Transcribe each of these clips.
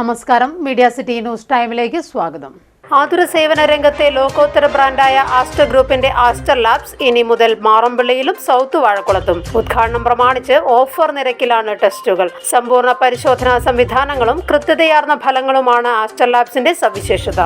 നമസ്കാരം. Media city news ടൈമിലേക്ക് സ്വാഗതം. ആതുര സേവന രംഗത്തെ ലോകോത്തര ബ്രാൻഡായ ആസ്റ്റർ ഗ്രൂപ്പിന്റെ ആസ്റ്റർ ലാബ്സ് ഇനി മുതൽ മാറമ്പിള്ളിയിലും സൗത്ത് വാഴക്കുളത്തും. ഉദ്ഘാടനം പ്രമാണിച്ച് ഓഫർ നിരക്കിലാണ് ടെസ്റ്റുകൾ. സമ്പൂർണ പരിശോധനാ സംവിധാനങ്ങളും കൃത്യതയാർന്ന ഫലങ്ങളുമാണ് ആസ്റ്റർ ലാബ്സിന്റെ സവിശേഷത.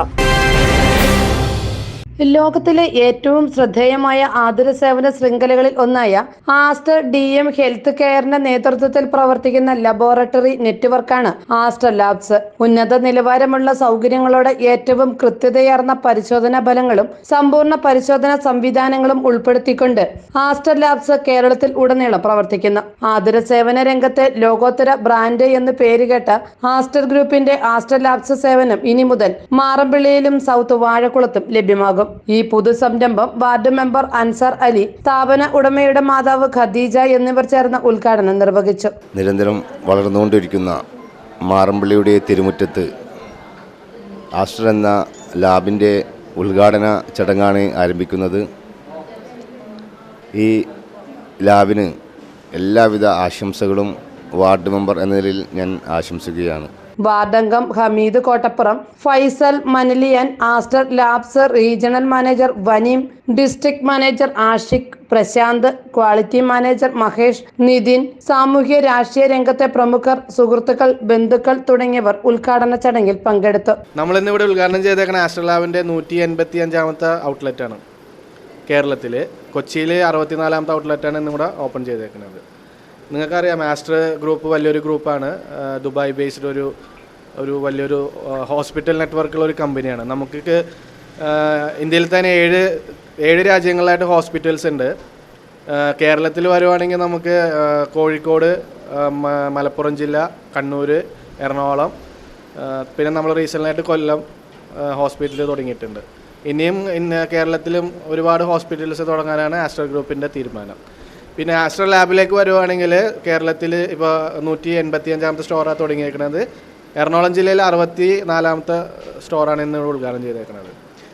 ലോകത്തിലെ ഏറ്റവും ശ്രദ്ധേയമായ ആതുര സേവന ശൃംഖലകളിൽ ഒന്നായ ആസ്റ്റർ ഡി എം ഹെൽത്ത് കെയറിന്റെ നേതൃത്വത്തിൽ പ്രവർത്തിക്കുന്ന ലബോറട്ടറി നെറ്റ്വർക്കാണ് ആസ്റ്റർ ലാബ്സ്. ഉന്നത നിലവാരമുള്ള സൗകര്യങ്ങളോടെ ഏറ്റവും കൃത്യതയാർന്ന പരിശോധനാ ഫലങ്ങളും സമ്പൂർണ പരിശോധനാ സംവിധാനങ്ങളും ഉൾപ്പെടുത്തിക്കൊണ്ട് ആസ്റ്റർ ലാബ്സ് കേരളത്തിൽ ഉടനീളം പ്രവർത്തിക്കുന്നു. ആതുര സേവന രംഗത്തെ ലോകോത്തര ബ്രാൻഡ് എന്ന് പേരുകേട്ട ആസ്റ്റർ ഗ്രൂപ്പിന്റെ ആസ്റ്റർ ലാബ്സ് സേവനം ഇനി മുതൽ മാറമ്പിള്ളിയിലും സൗത്ത് വാഴക്കുളത്തും ലഭ്യമാകും. ഈ പുതു സംരംഭം വാർഡ് മെമ്പർ അൻസാർ അലി സ്ഥാപന ഉടമയുടെ മാതാവ് ഖദീജ എന്നിവർ ചേർന്ന് ഉദ്ഘാടനം നിർവഹിച്ചു. നിരന്തരം വളർന്നുകൊണ്ടിരിക്കുന്ന മാറമ്പള്ളിയുടെ തിരുമുറ്റത്ത് ആസ്റ്റർ എന്ന ലാബിന്റെ ഉദ്ഘാടന ചടങ്ങാണ് ആരംഭിക്കുന്നത്. ഈ ലാബിന് എല്ലാവിധ ആശംസകളും വാർഡ് മെമ്പർ എന്ന നിലയിൽ ഞാൻ ആശംസിക്കുകയാണ്. വാർഡംഗം Hameed Kottappuram Faisal Manaliyan Aster labs regional manager Vaneem district manager Ashiq Prasanth quality manager Mahesh Nithin സാമൂഹ്യ രാഷ്ട്രീയ രംഗത്തെ പ്രമുഖർ സുഹൃത്തുക്കൾ ബന്ധുക്കൾ തുടങ്ങിയവർ ഉദ്ഘാടന ചടങ്ങിൽ പങ്കെടുത്തു. നമ്മൾ ഇന്നിവിടെ ഉദ്ഘാടനം ചെയ്തേക്കുന്ന ആസ്റ്റർ ലാബിന്റെ നൂറ്റി എൺപത്തി അഞ്ചാമത്തെ ഔട്ട്ലെറ്റ് ആണ് കേരളത്തിൽ കൊച്ചിയിലെ അറുപത്തിനാലാമത്തെ ആണ് ഇന്നിവിടെ ഓപ്പൺ ചെയ്തേക്കുന്നത് നിങ്ങൾക്കറിയാം ആസ്റ്റർ ഗ്രൂപ്പ് വലിയൊരു ഗ്രൂപ്പാണ്. ദുബായ് ബേസ്ഡ് ഒരു ഒരു വലിയൊരു ഹോസ്പിറ്റൽ നെറ്റ്വർക്കുള്ള ഒരു കമ്പനിയാണ് നമുക്ക് ഇന്ത്യയിൽ തന്നെ ഏഴ് ഏഴ് രാജ്യങ്ങളിലായിട്ട് ഹോസ്പിറ്റൽസ് ഉണ്ട്. കേരളത്തിൽ വരുവാണെങ്കിൽ നമുക്ക് കോഴിക്കോട് മലപ്പുറം ജില്ല കണ്ണൂർ എറണാകുളം പിന്നെ നമ്മൾ റീസെന്റായിട്ട് കൊല്ലം ഹോസ്പിറ്റൽ തുടങ്ങിയിട്ടുണ്ട്. ഇനിയും കേരളത്തിലും ഒരുപാട് ഹോസ്പിറ്റൽസ് തുടങ്ങാനാണ് ആസ്റ്റർ ഗ്രൂപ്പിന്റെ തീരുമാനം. പിന്നെ ആസ്ട്രോ ലാബിലേക്ക് വരുവാണെങ്കിൽ കേരളത്തിൽ ഇപ്പോൾ നൂറ്റി എൺപത്തി അഞ്ചാമത്തെ സ്റ്റോറാണ് തുടങ്ങിയേക്കുന്നത് എറണാകുളം ജില്ലയിൽ അറുപത്തി നാലാമത്തെ സ്റ്റോറാണ് ഇന്ന് ഉദ്ഘാടനം ചെയ്തേക്കുന്നത്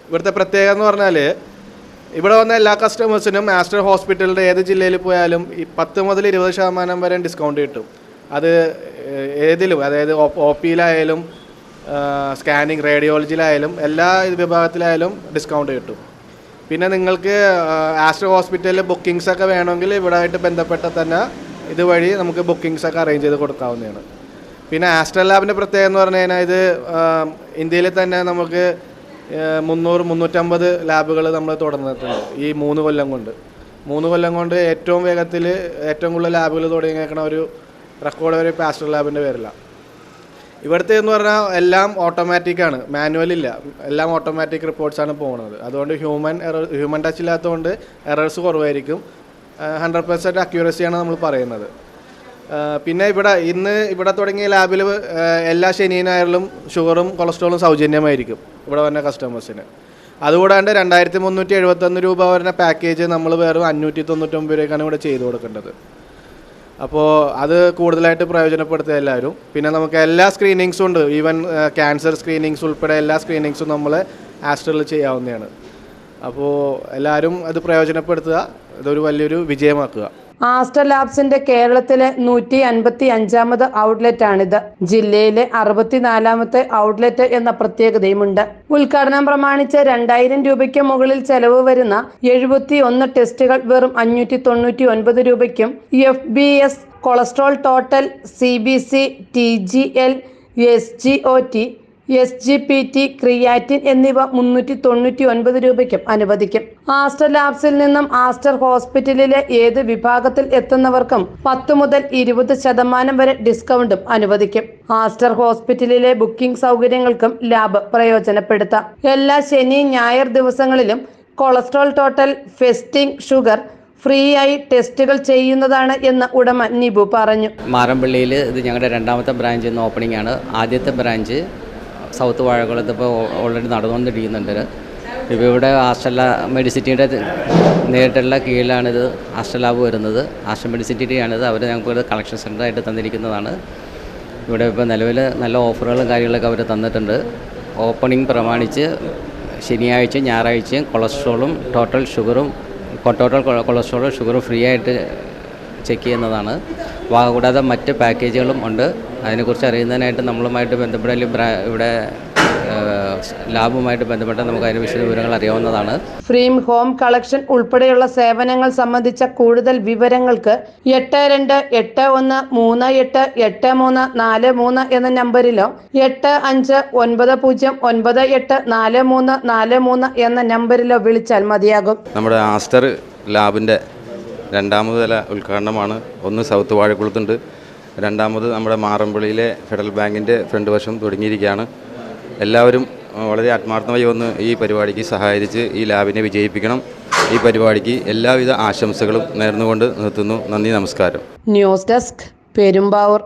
ഇവിടുത്തെ പ്രത്യേകത എന്ന് പറഞ്ഞാൽ ഇവിടെ വന്ന എല്ലാ കസ്റ്റമേഴ്സിനും ആസ്റ്റർ ഹോസ്പിറ്റലിന്റെ ഏത് ജില്ലയിൽ പോയാലും ഈ പത്ത് മുതൽ ഇരുപത് ശതമാനം വരെ ഡിസ്കൗണ്ട് കിട്ടും. അത് ഏതിലും അതായത് ഒ പിയിലായാലും സ്കാനിങ് റേഡിയോളജിയിലായാലും എല്ലാ വിഭാഗത്തിലായാലും ഡിസ്കൗണ്ട് കിട്ടും. പിന്നെ നിങ്ങൾക്ക് ആസ്ട്രോ ഹോസ്പിറ്റലിൽ ബുക്കിംഗ്സ് ഒക്കെ വേണമെങ്കിൽ ഇവിടെ ആയിട്ട് ബന്ധപ്പെട്ട തന്നെ ഇതുവഴി നമുക്ക് ബുക്കിംഗ്സ് ഒക്കെ അറേഞ്ച് ചെയ്ത് കൊടുക്കാവുന്നതാണ്. പിന്നെ ആസ്റ്റർ ലാബിന്റെ പ്രത്യേകത എന്ന് പറഞ്ഞു കഴിഞ്ഞാൽ ഇത് ഇന്ത്യയിൽ തന്നെ നമുക്ക് മുന്നൂറ് മുന്നൂറ്റമ്പത് ലാബുകൾ നമ്മൾ തുടർന്നിട്ടുണ്ട് ഈ മൂന്ന് കൊല്ലം കൊണ്ട്. മൂന്ന് കൊല്ലം കൊണ്ട് ഏറ്റവും വേഗത്തിൽ ഏറ്റവും കൂടുതൽ ലാബുകൾ തുടങ്ങിയേക്കണ ഒരു റെക്കോർഡ് വരെ ഇപ്പോൾ ആസ്റ്റർ ലാബിന്റെ പേരിലാണ് ഇവിടുത്തെ എന്ന് പറഞ്ഞാൽ എല്ലാം ഓട്ടോമാറ്റിക് ആണ്. മാനുവൽ ഇല്ല. എല്ലാം ഓട്ടോമാറ്റിക് റിപ്പോർട്ട്സ് ആണ് പോകുന്നത് അതുകൊണ്ട് ഹ്യൂമൻ എറർ ഹ്യൂമൻ ടച്ച് ഇല്ലാത്തതുകൊണ്ട് എറേഴ്സ് കുറവായിരിക്കും. ഹൺഡ്രഡ് പെർസെന്റ് അക്യൂറസിയാണ് നമ്മൾ പറയുന്നത്. പിന്നെ ഇവിടെ ഇന്ന് ഇവിടെ തുടങ്ങിയ ലാബിൽ എല്ലാ ശനി ഷുഗറും കൊളസ്ട്രോളും സൗജന്യമായിരിക്കും ഇവിടെ വരുന്ന കസ്റ്റമേഴ്സിന് അതുകൂടാണ്ട് രണ്ടായിരത്തി മുന്നൂറ്റി എഴുപത്തൊന്ന് രൂപ വരുന്ന പാക്കേജ് നമ്മൾ വെറും അഞ്ഞൂറ്റി തൊണ്ണൂറ്റൊമ്പത് രൂപയ്ക്കാണ് ഇവിടെ ചെയ്തു കൊടുക്കേണ്ടത്. അപ്പോൾ അത് കൂടുതലായിട്ട് പ്രയോജനപ്പെടുത്തുക എല്ലാവരും. പിന്നെ നമുക്ക് എല്ലാ സ്ക്രീനിങ്സും ഉണ്ട്. ഈവൻ ക്യാൻസർ സ്ക്രീനിങ്സ് ഉൾപ്പെടെ എല്ലാ സ്ക്രീനിങ്സും നമ്മൾ ആസ്റ്ററിൽ ചെയ്യാവുന്നതാണ്. അപ്പോൾ എല്ലാവരും അത് പ്രയോജനപ്പെടുത്തുക. ഇതൊരു വലിയൊരു വിജയമാക്കുക. ആസ്റ്റർ ലാബ്സിന്റെ കേരളത്തിലെ നൂറ്റി അൻപത്തി അഞ്ചാമത് ഔട്ട്ലെറ്റ് ആണിത് ജില്ലയിലെ അറുപത്തിനാലാമത്തെ ഔട്ട്ലെറ്റ് എന്ന പ്രത്യേകതയുമുണ്ട്. ഉദ്ഘാടനം പ്രമാണിച്ച് രണ്ടായിരം രൂപയ്ക്ക് മുകളിൽ ചെലവ് വരുന്ന എഴുപത്തി ഒന്ന് ടെസ്റ്റുകൾ വെറും അഞ്ഞൂറ്റി തൊണ്ണൂറ്റി ഒൻപത് രൂപയ്ക്കും F B S cholesterol total C B C T G L S G O T S G P T creatinine എന്നിവ മുന്നൂറ്റി തൊണ്ണൂറ്റി ഒൻപത് രൂപയ്ക്കും അനുവദിക്കും. ആസ്റ്റർ ലാബ്സിൽ നിന്നും ആസ്റ്റർ ഹോസ്പിറ്റലിലെ ഏത് വിഭാഗത്തിൽ എത്തുന്നവർക്കും പത്ത് മുതൽ ഇരുപത് ശതമാനം വരെ ഡിസ്കൗണ്ടും അനുവദിക്കും. ആസ്റ്റർ ഹോസ്പിറ്റലിലെ ബുക്കിംഗ് സൗകര്യങ്ങൾക്കും ലാബ് പ്രയോജനപ്പെടുത്താം. എല്ലാ ശനി ഞായർ ദിവസങ്ങളിലും cholesterol total fasting sugar free ആയി ടെസ്റ്റുകൾ ചെയ്യുന്നതാണ് എന്ന് ഉടമ നിബു പറഞ്ഞു. മാറമ്പള്ളിയിൽ ഇത് ഞങ്ങളുടെ രണ്ടാമത്തെ ബ്രാഞ്ച് ഇന്ന് ഓപ്പണിംഗ് ആണ്. ആദ്യത്തെ ബ്രാഞ്ച് സൗത്ത് വാഴകുളത്ത് ഇപ്പോൾ ഓൾറെഡി നടന്നുകൊണ്ടിരിക്കുന്നുണ്ട്. ഇപ്പോൾ ഇവിടെ ആസ്റ്റല മെഡിസിറ്റിയുടെ നേരിട്ടുള്ള കീഴിലാണിത് ആസ്റ്റർ ലാബ് വരുന്നത്. ആസ്റ്റർ മെഡിസിറ്റിയാണിത്. അവർ ഞങ്ങൾക്ക് ഒരു കളക്ഷൻ സെന്ററായിട്ട് തന്നിരിക്കുന്നതാണ്. ഇവിടെ ഇപ്പോൾ നിലവിൽ നല്ല ഓഫറുകളും കാര്യങ്ങളൊക്കെ അവർ തന്നിട്ടുണ്ട്. ഓപ്പണിംഗ് പ്രമാണിച്ച് ശനിയാഴ്ച ഞായറാഴ്ചയും കൊളസ്ട്രോളും ടോട്ടൽ ഷുഗറും ടോട്ടൽ കൊളസ്ട്രോളും ഷുഗറും ഫ്രീ ആയിട്ട് ചെക്ക് ചെയ്യുന്നതാണ്. കൂടാതെ മറ്റ് പാക്കേജുകളും ഉണ്ട്. അതിനെക്കുറിച്ച് അറിയുന്നതിനായിട്ട് നമ്മളുമായിട്ട് ബന്ധപ്പെട്ട അല്ലെങ്കിൽ ബ്രാ- ഇവിടെ ലാബുമായിട്ട് ബന്ധപ്പെട്ട നമുക്ക് അതിന് വിശദ വിവരങ്ങൾ അറിയാവുന്നതാണ്. ഫ്രീം ഹോം കളക്ഷൻ ഉൾപ്പെടെയുള്ള സേവനങ്ങൾ സംബന്ധിച്ച കൂടുതൽ വിവരങ്ങൾക്ക് എട്ട് രണ്ട് എട്ട് ഒന്ന് മൂന്ന് എട്ട് എട്ട് മൂന്ന് നാല് മൂന്ന് എന്ന നമ്പറിലോ എട്ട് അഞ്ച് ഒൻപത് പൂജ്യം ഒൻപത് എട്ട് നാല് മൂന്ന് നാല് മൂന്ന് എന്ന നമ്പറിലോ വിളിച്ചാൽ മതിയാകും. നമ്മുടെ ആസ്റ്റർ ലാബിന്റെ രണ്ടാമത് തല ഉദ്ഘാടനമാണ്. ഒന്ന് സൗത്ത് വാഴക്കുളത്തുണ്ട്. രണ്ടാമത് നമ്മുടെ മാറമ്പിളിയിലെ ഫെഡറൽ ബാങ്കിന്റെ ഫ്രണ്ട് വശം തുടങ്ങിയിരിക്കുകയാണ്. എല്ലാവരും വളരെ ആത്മാർത്ഥമായി വന്ന് ഈ പരിപാടിക്ക് സഹായിച്ച് ഈ ലാബിനെ വിജയിപ്പിക്കണം. ഈ പരിപാടിക്ക് എല്ലാവിധ ആശംസകളും നേർന്നുകൊണ്ട് നിർത്തുന്നു. നന്ദി നമസ്കാരം. News desk Perumbavoor.